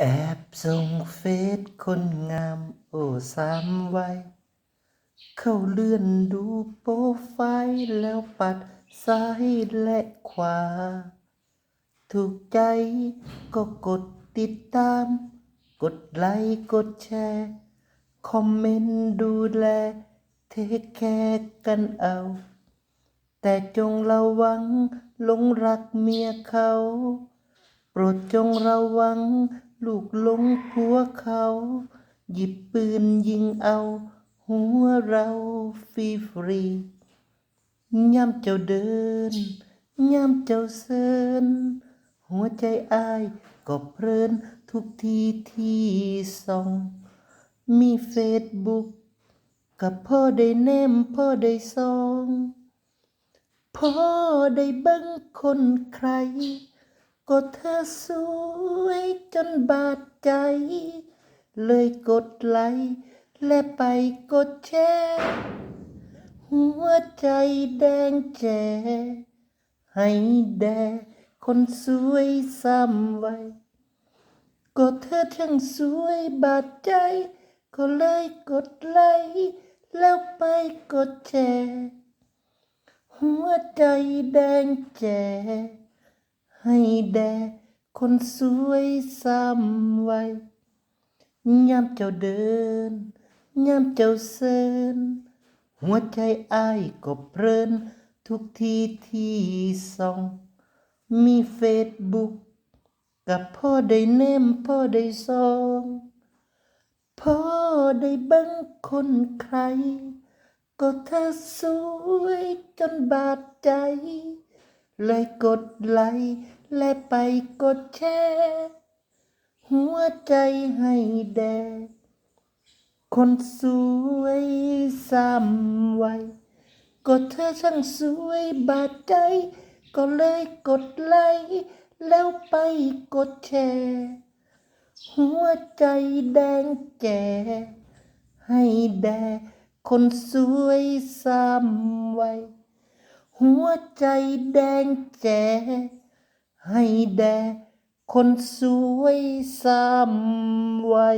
แอบส่งเฟซคนงามโอ้สามวัยเข้าเลื่อนดูโปรไฟล์แล้วปัดซ้ายและขวา ถูกใจก็กดติดตาม กดไลค์กดแชร์ คอมเมนต์ดูแล เทคแคร์กันเอา แต่จงระวังหลงรักเมียเขา โปรดจงระวัง ลูกลงผัวเขา หยิบปืนยิงเอา หัวเราฟรีฟรีย่ำเจ้าเดินย่ำเจ้าเซินหัวใจอายก็เพลินทุกทีที่ส่อง มีเฟซบุ๊กกับพ่อได้แนมพ่อได้ซอง พ่อได้เบิ่งคนใคร ก็เธอสวยจนบาดใจ เลยกดไลค์และไปกดแชร์หัวใจแดงแจ ให้แด่คนสวยซ้ำไว้ ก็เธอช่างสวยบาดใจ ก็เลยกดไลค์แล้วไปกดแชร์หัวใจแดงแจ ให้แด่คนสวยซ้ำไว้ยามเจ้าเดินยามเจ้าเซินหัวใจอ้ายก็เพลิน ทุกทีที่ส่อง มีเฟซบุ๊กกับพ่อได้เนมพ่อได้ซองพ่อได้เบิ่งคนใคร ก็เธอสวยจนบาดใจ เลยกดไลค์ และไปกดแชร์หัวใจให้แด่คนสวยซ้ำไว้ก็เธอช่างสวยบาดใจ ก็เลยกดไลค์แล้วไปกดแชร์หัวใจแดงแก่ให้แด่คนสวยซ้ำไว้หัวใจแดงแจ ให้แด่คนสวยซ้ำไว้